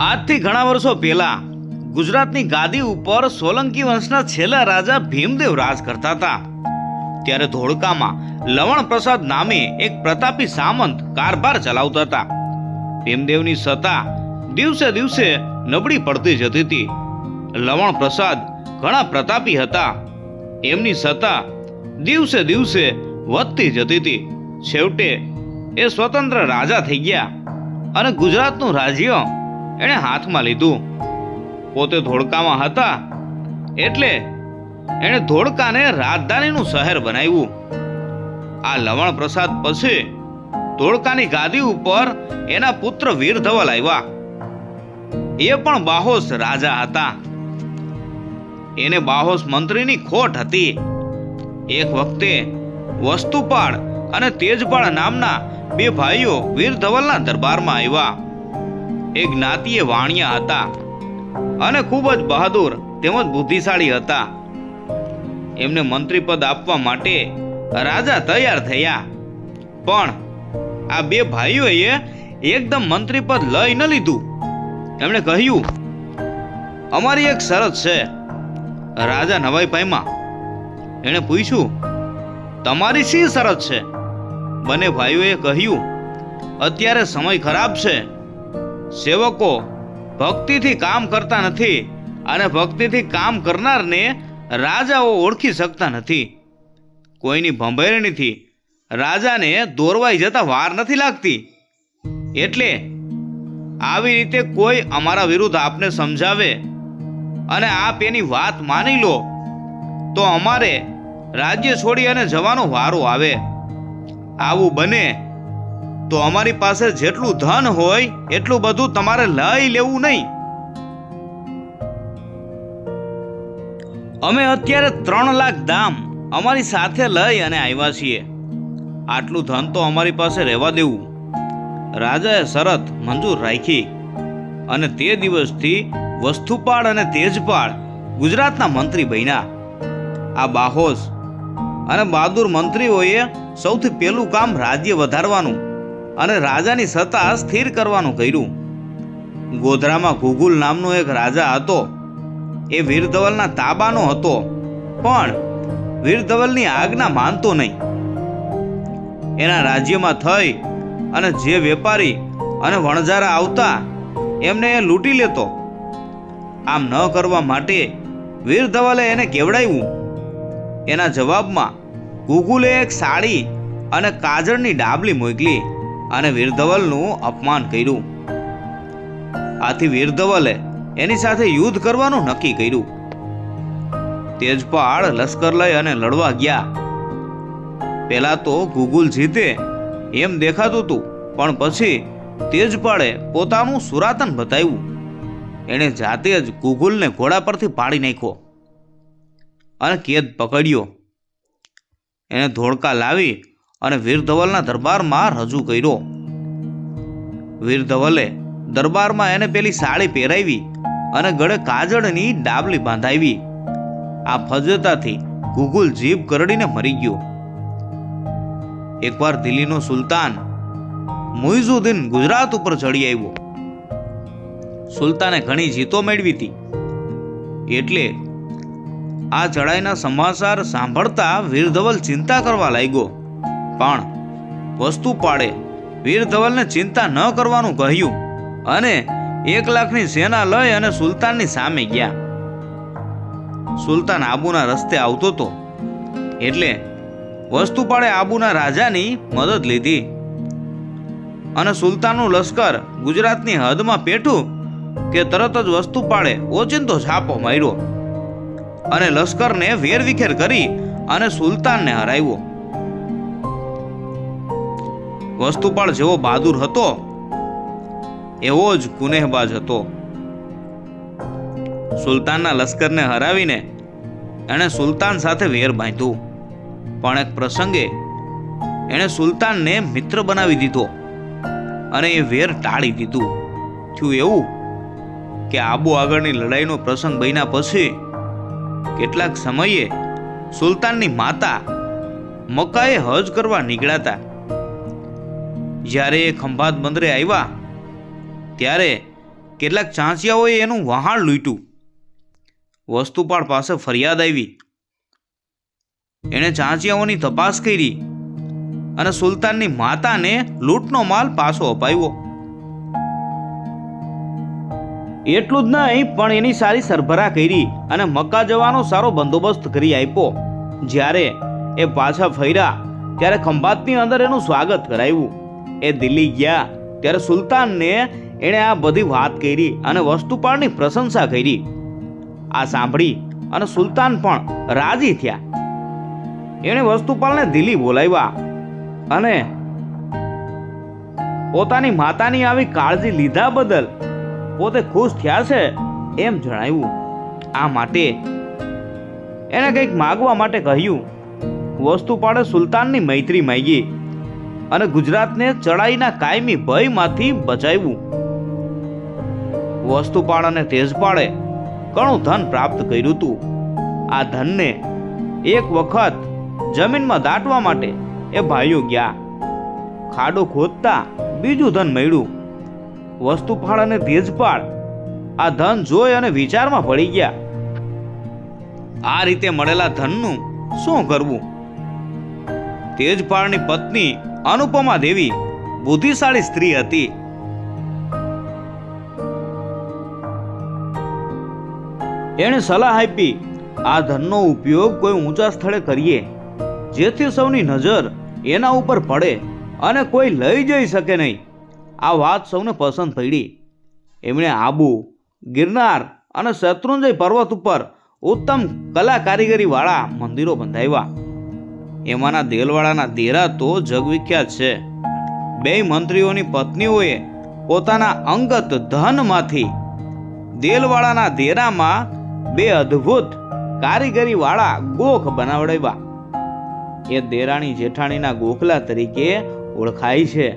આજથી ઘણા વર્ષો પહેલા ગુજરાતની ગાદી ઉપર સોલંકી વંશના છેલ્લા રાજા ભીમદેવ રાજ કરતા હતા. ત્યારે ધોળકામાં લવણ પ્રસાદ નામે એક પ્રતાપી સામંત કારભાર ચલાવતા હતા. ભીમદેવની સત્તા દિવસે દિવસે નબળી પડતી જતી હતી. લવણ પ્રસાદ ઘણા પ્રતાપી હતા. એમની સત્તા દિવસે દિવસે વધતી જતી હતી. છેવટે એ સ્વતંત્ર રાજા થઈ ગયા અને ગુજરાતનું રાજ્ય એણે હાથમાં લીધું. પોતે ધોળકામાં હતા એટલે એણે ધોળકાને રાજધાનીનું શહેર બનાવ્યું. આ લવણ પ્રસાદ પછી ધોળકાની ગાદી ઉપર એના પુત્ર વીર ધવલ આવ્યા એ પણ બાહોશ રાજા હતા. એને બાહોશ મંત્રીની ખોટ હતી. એક વખતે વસ્તુપાળ અને તેજપાળ નામના બે ભાઈઓ વીર ધવલના દરબારમાં આવ્યા. એ જ્ઞાતિએ વાણિયા હતા અને ખૂબ જ બહાદુર તેમજ બુદ્ધિશાળી હતા. એમને મંત્રી પદ આપવા માટે રાજા તૈયાર થયા. પણ આ બે ભાઈઓએ એકદમ મંત્રી પદ લઈ ન લીધું. એમણે કહ્યું, અમારી એક શરત છે. રાજા નવાઈ પામ્યા. એણે પૂછ્યું, તમારી શી શરત છે? બંને ભાઈઓએ કહ્યું, અત્યારે સમય ખરાબ છે. સેવકો ભક્તિથી કામ કરતા નથી અને ભક્તિથી કામ કરનારને રાજાઓ ઓળખી શકતા નથી. કોઈની ભંભેરણીથી રાજાને દોરવાઈ જતા વાર નથી લાગતી. એટલે આવી રીતે કોઈ અમારા વિરુદ્ધ આપને સમજાવે અને આપ એની વાત માની લો, તો અમારે રાજ્ય છોડી અને જવાનો વારો આવે. આવું બને તો અમારી પાસે જેટલું ધન હોય, એટલું બધું તમારે લઈ લેવું નહીં. અમે અત્યારે ત્રણ લાખ દામ અમારી સાથે લઈ અને આવ્યા છીએ. આટલું ધન તો અમારી પાસે રહેવા દેવું. રાજાએ શરત મંજૂર રાખી અને તે દિવસથી વસ્તુપાળ અને તેજપાળ ગુજરાતના મંત્રી બન્યા. આ બાહોશ અને બહાદુર મંત્રીઓએ સૌથી પહેલું કામ રાજ્ય વધારવાનું અને રાજાની સત્તા સ્થિર કરવાનું કર્યું. ગોધરામાં ગુગુલ નામનો એક રાજા હતો. એ વીરધવલના તાબાનો હતો, પણ વીરધવલની આજ્ઞા માનતો નહીં. એના રાજ્યમાં થઈ અને જે વેપારી અને વણજારા આવતા, એમને એ લૂંટી લેતો. આમ ન કરવા માટે વીરધવલે એને કેવડાવ્યું. એના જવાબમાં ગુગુલે એક સાડી અને કાજળની ડાબલી મોકલી. અને વીરધવલનું અપમાન કર્યું. આથી વીરધવલે એની સાથે યુદ્ધ કરવાનું નક્કી કર્યું. તેજપાળ લશ્કર લઈ અને લડવા ગયા. પહેલા તો ગુગુલ જીતે એમ દેખાતું હતું, પણ પછી તેજપાળે પોતાનું સુરાતન બતાવ્યું. એણે જાતે જ ગુગુલને ઘોડા પરથી પાડી નાખ્યો અને કેદ પકડ્યો. એને ધોળકા લાવી અને વીરધવલના દરબારમાં રજૂ કર્યો. વીરધવલે દરબારમાં એને પેલી સાડી પહેરાવી અને ગળે કાજળની ડાબલી બાંધાવી. આ ફજતાથી ગુગુલ જીભ કરડીને મરી ગયો. એકવાર દિલ્હીનો સુલતાન મુઇઝુદ્દીન ગુજરાત ઉપર ચડી આવ્યો. સુલતાને ઘણી જીતો મેળવી હતી. એટલે આ ચડાઈના સમાચાર સાંભળતા વીરધવલ ચિંતા કરવા લાગ્યો. પણ વસ્તુ પાડે. વીરધવલને ચિંતા ન કરવાનું કહ્યું અને એક લાખની સેના લઈ અને સુલતાનની સામે ગયા. સુલતાન આબુના રસ્તે આવતો હતો એટલે વસ્તુપાળે આબુના રાજાની મદદ લીધી. અને સુલતાનનું લશ્કર ગુજરાતની હદમાં પેઠું કે તરત જ વસ્તુપાળે ઓચિંતો છાપો માર્યો. અને લશ્કરને વેરવિખેર કરી અને સુલતાનને હરાવ્યો. વસ્તુપાળ જેવો બહાદુર હતો, એવો જ કુનેહબાજ હતો. સુલતાનના લશ્કરને હરાવીને એણે સુલતાન સાથે વેર બાંધ્યું. પણ એક પ્રસંગે એણે સુલતાનને મિત્ર બનાવી દીધો અને એ વેર ટાળી દીધું. થયું એવું કે આબુ આગળની લડાઈનો પ્રસંગ બન્યા પછી કેટલાક સમયે સુલતાનની માતા મકાએ હજ કરવા નીકળ્યા જ્યારે એ ખંભાત બંદરે આવ્યા, ત્યારે કેટલાક ચાંચિયાઓએ એનું વહાણ લૂંટ્યું. વસ્તુપાળ પાસે ફરિયાદ આવી. એણે ચાંચિયાઓની તપાસ કરી અને સુલતાનની માતાને લૂંટનો માલ પાછો અપાવ્યો. એટલું જ નહીં, પણ એની સારી સરભરા કરી અને મક્કા જવાનો સારો બંદોબસ્ત કરી આપ્યો. જ્યારે એ પાછા ફર્યા, ત્યારે ખંભાતની અંદર એનું સ્વાગત કરાવ્યું એ દિલ્હી ગયા, ત્યારે સુલતાનને એણે આ બધી વાત કરી અને વસ્તુપાળની પ્રશંસા કરી. આ સાંભળી અને સુલતાન પણ રાજી થયા. એણે વસ્તુપાલને દિલ્હી બોલાવ્યા અને પોતાની માતાની આવી કાળજી લીધા બદલ પોતે ખુશ થયા છે એમ જણાવ્યું. આ માટે એણે કંઈક માગવા માટે કહ્યું. વસ્તુપાળે સુલતાનની મૈત્રી માંગી. અને ગુજરાતને ચડાઈના કાયમી ભયમાંથી બચાવ્યું. વસ્તુપાળ અને તેજપાળે ઘણું ધન પ્રાપ્ત કર્યું હતું. આ ધનને એક વખત જમીનમાં દાટવા માટે એ ભાઈઓ ગયા. ખાડો ખોદતા બીજું ધન મળ્યું. વસ્તુપાળ અને તેજપાળ આ ધન જોઈ અને વિચારમાં પડી ગયા. આ રીતે મળેલા ધનનું શું કરવું? તેજપાળની પત્ની અનુપમા દેવી બુદ્ધિશાળી સ્ત્રી હતી. એણે સલાહ આપી, આ ધનનો ઉપયોગ કોઈ ઊંચા સ્થળે કરીએ, જેથી સૌની નજર એના ઉપર પડે અને કોઈ લઈ જઈ શકે નહીં. આ વાત સૌને પસંદ પડી. એમણે આબુ, ગિરનાર અને શત્રુંજય પર્વત ઉપર ઉત્તમ કલા કારીગરીવાળા મંદિરો બંધાવ્યા. એમાંના દેલવાડાના દેરા તો જગવિખ્યાત છે. બે મંત્રીઓની પત્નીઓએ પોતાના અંગત ધનમાંથી દેલવાડાના દેરામાં બે અદ્ભુત કારીગરીવાળા ગોખ બનાવડાવ્યા. એ દેરાણી જેઠાણીના ગોખલા તરીકે ઓળખાય છે.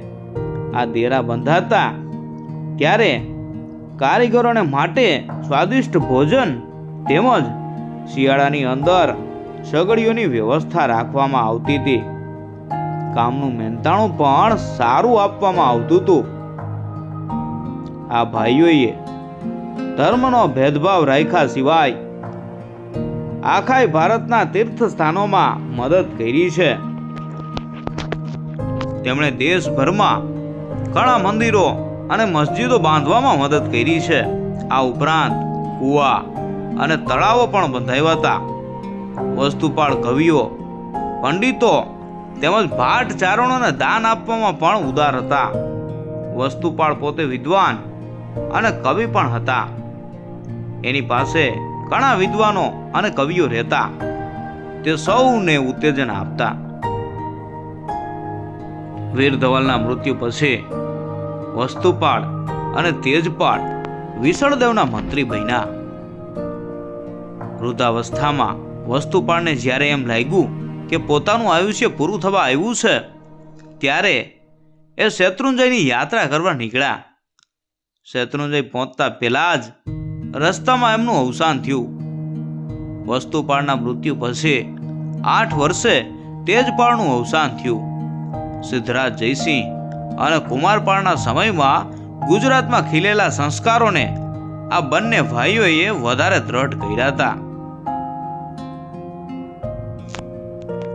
આ દેરા બંધાતા ત્યારે કારીગરોને માટે સ્વાદિષ્ટ ભોજન તેમજ શિયાળાની અંદર સગડીઓની વ્યવસ્થા રાખવામાં આવતી હતી. કામનું મહેનતાણું પણ સારું આપવામાં આવતું હતું. આ ભાઈઓએ ધર્મનો ભેદભાવ રાખ્યા સિવાય આખાય ભારતના તીર્થ સ્થાનોમાં મદદ કરી છે. તેમણે દેશભરમાં ઘણા મંદિરો અને મસ્જિદો બાંધવામાં મદદ કરી છે. આ ઉપરાંત કુવા અને તળાવો પણ બંધાવ્યા હતા. વસ્તુપાળ કવિઓ, પંડિતો તેમજ ભાટ ચારણોને દાન આપવામાં પણ ઉદાર હતા. વસ્તુપાળ પોતે વિદ્વાન અને કવિ પણ હતા. એની પાસે ઘણા વિદ્વાનો અને કવિઓ રહેતા. તે સૌને ઉત્તેજન આપતા. વીર ધવલના મૃત્યુ પછી વસ્તુપાળ અને તેજપાળ વિસળદેવના મંત્રી બન્યા. વૃદ્ધાવસ્થામાં વસ્તુપાળને જ્યારે એમ લાગ્યું કે પોતાનું આયુષ્ય પૂરું થવા આવ્યું છે, ત્યારે એ શેત્રુંજયની યાત્રા કરવા નીકળ્યા. શેત્રુંજય પહોંચતા પહેલાં જ રસ્તામાં એમનું અવસાન થયું. વસ્તુપાળના મૃત્યુ પછી આઠ વર્ષે તેજપાળનું અવસાન થયું. સિદ્ધરાજ જયસિંહ અને કુમારપાળના સમયમાં ગુજરાતમાં ખીલેલા સંસ્કારોને આ બંને ભાઈઓએ વધારે દ્રઢ કર્યા હતા.